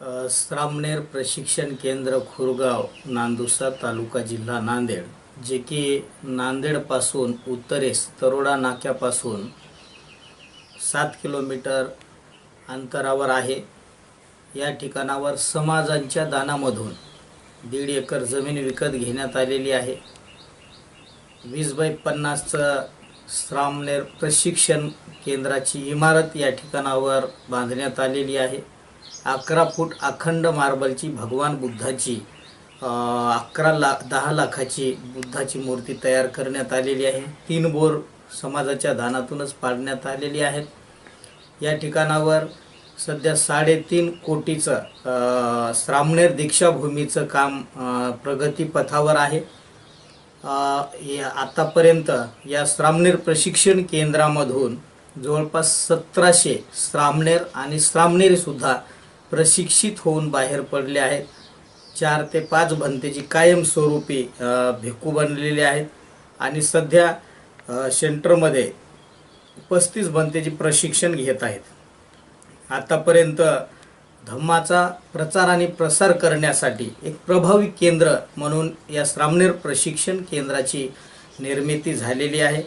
श्रामनेर प्रशिक्षण केंद्र खुरगाव नांदुसा तालुका जिल्हा नांदेड जे की नांदेडपासून उत्तरेस तरोडा नाक्यापासून सात किलोमीटर अंतरावर आहे. या ठिकाणावर समाजांच्या दानामधून दीड एकर जमीन विकत घेण्यात आलेली आहे. वीस बाय पन्नासचं श्रामनेर प्रशिक्षण केंद्राची इमारत या ठिकाणावर बांधण्यात आलेली आहे. अकरा फूट अखंड मार्बलची भगवान बुद्धाची अकरा लाख दहा लाखाची बुद्धाची मूर्ती तयार करण्यात आलेली आहे. तीन बोर समाजाच्या दानातूनच पाडण्यात आलेली आहेत. या ठिकाणावर सध्या साडेतीन कोटीचं श्रामणेर दीक्षाभूमीचं काम प्रगतीपथावर आहे. या आतापर्यंत या श्रामणेर प्रशिक्षण केंद्रामधून जवळपास सतराशे श्रामणेर आणि श्रामणेरी सुद्धा प्रशिक्षित होऊन बाहेर पडले आहेत. चार ते पाच भंतेची कायमस्वरूपी भिक्खू बनलेले आहेत. आणि सध्या सेंटरमध्ये पस्तीस भंतेची प्रशिक्षण घेत आहेत. आतापर्यंत धम्माचा प्रचार आणि प्रसार करण्यासाठी एक प्रभावी केंद्र म्हणून या श्रामनेर प्रशिक्षण केंद्राची निर्मिती झालेली आहे.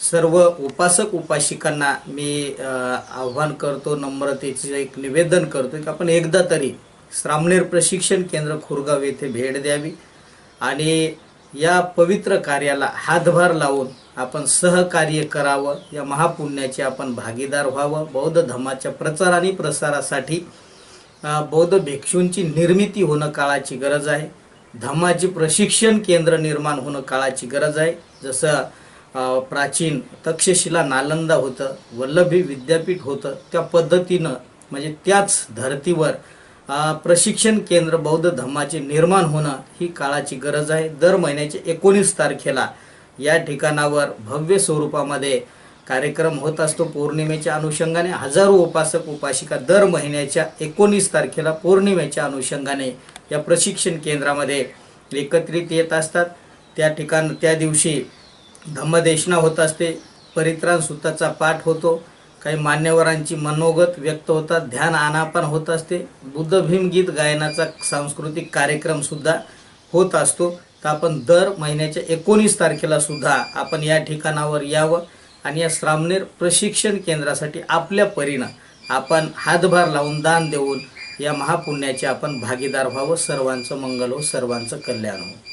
सर्व उपासक उपासिकांना मी आव्हान करतो नम्रतेचे एक निवेदन करतो की आपण एकदा तरी श्रामणेर प्रशिक्षण केंद्र खुरगाव येथे भेट द्यावी आणि या पवित्र कार्याला हातभार लावून आपण सहकार्य करावं. या महापुण्याचे आपण भागीदार व्हावं. बौद्ध धर्माच्या प्रचार आणि प्रसारासाठी बौद्ध भिक्षूंची निर्मिती होणं काळाची गरज आहे. धम्माची प्रशिक्षण केंद्र निर्माण होणं काळाची गरज आहे. जसं प्राचीन तक्षशिला नालंदा होतं वल्लभी विद्यापीठ होतं त्या पद्धतीनं म्हणजे त्याच धर्तीवर प्रशिक्षण केंद्र बौद्ध धम्माचे निर्माण होणं ही काळाची गरज आहे. दर महिन्याच्या एकोणीस तारखेला या ठिकाणावर भव्य स्वरूपामध्ये कार्यक्रम होत असतो. पौर्णिमेच्या अनुषंगाने हजारो उपासक उपासिका दर महिन्याच्या एकोणीस तारखेला पौर्णिमेच्या अनुषंगाने या प्रशिक्षण केंद्रामध्ये एकत्रित येत असतात. त्या ठिकाण त्या दिवशी धम्मदेशना होत असते परित्राण सुताचा पाठ होतो काही मान्यवरांची मनोगत व्यक्त होतात ध्यान आनापान होत असते बुद्ध भीम गीत गायनाचा सांस्कृतिक कार्यक्रमसुद्धा होत असतो. तर आपण दर महिन्याच्या एकोणीस तारखेला सुद्धा आपण या ठिकाणावर यावं आणि या श्रामनेर प्रशिक्षण केंद्रासाठी आपल्या परीनं आपण हातभार लावून दान देऊन या महापुण्याचे आपण भागीदार व्हावं. सर्वांचं मंगल हो सर्वांचं कल्याण हो.